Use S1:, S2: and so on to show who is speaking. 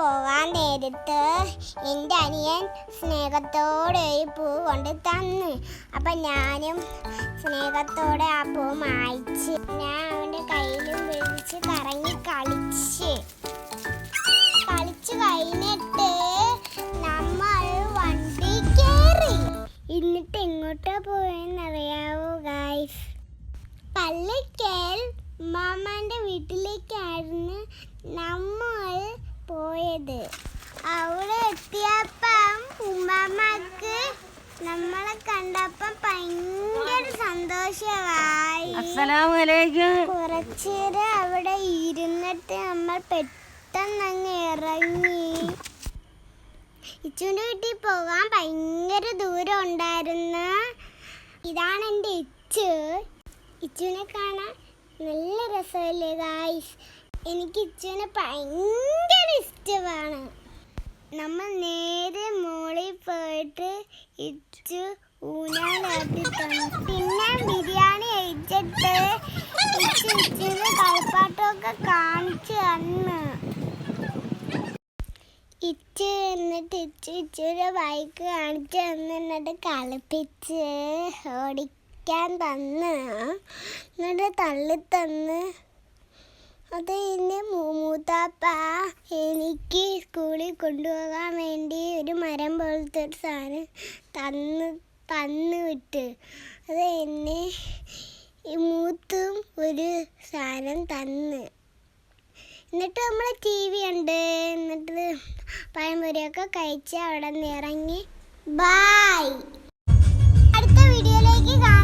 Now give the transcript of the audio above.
S1: പോവാൻ നേരത്ത് എന്റെ അനിയൻ സ്നേഹത്തോടെ ഒരു പൂ കൊണ്ട് തന്നു. അപ്പം ഞാനും സ്നേഹത്തോടെ ആ പൂ മായിച്ച് ഞാൻ അവന്റെ കയ്യിലും പിടിച്ച് കറങ്ങി കളിച്ച്. കളിച്ച് കഴിഞ്ഞിട്ട് നമ്മൾ വണ്ടി കയറി. എന്നിട്ട് എങ്ങോട്ടാ പോയെന്നറിയാവോ കണ്ടപ്പം ഭയങ്കര സന്തോഷമായി. കുറച്ചേരം അവിടെ ഇരുന്നിട്ട് നമ്മൾ പെട്ടെന്ന് അങ്ങ് ഇറങ്ങി. ഇച്ചുവിന്റെ വീട്ടിൽ പോകാൻ ഭയങ്കര ദൂരം ഉണ്ടായിരുന്നു. ഇതാണ് എന്റെ ഇച്ചു. ഇച്ചുവിനെ കാണാൻ നല്ല രസമല്ലേ ഗായ്സ് എനിക്ക് ഇച്ചുവിനെ ഭയങ്കര ഇഷ്ടമാണ്. നമ്മൾ നേരെ മോളിൽ പോയിട്ട് ഇച്ചു പിന്നെ ബിരിയാണി കഴിച്ചിട്ട് കാണിച്ചു അന്ന് ഇച്ച് എന്നിട്ട് ഇച്ച് ഇച്ചിരി ബൈക്ക് കാണിച്ചു എന്നിട്ട് കളിപ്പിച്ച് ഓടിക്കാൻ തന്ന്. എന്നിട്ട് തള്ളി തന്ന്. അത് ഇനി മൂത്താപ്പ എനിക്ക് സ്കൂളിൽ കൊണ്ടുപോകാൻ വേണ്ടി ഒരു മരം പോലത്തെ ഒരു സാധനം തന്ന് പന്ന് വിട്ട്. അത് എന്നെ മൂത്തും ഒരു സാധനം തന്ന്. എന്നിട്ട് നമ്മൾ ടി വി ഉണ്ട് എന്നിട്ട് പഴംപൊരിയൊക്കെ കഴിച്ച് അവിടെ നിന്ന് ഇറങ്ങി. ബായ് അടുത്ത വീഡിയോയിലേക്ക് കാണാം.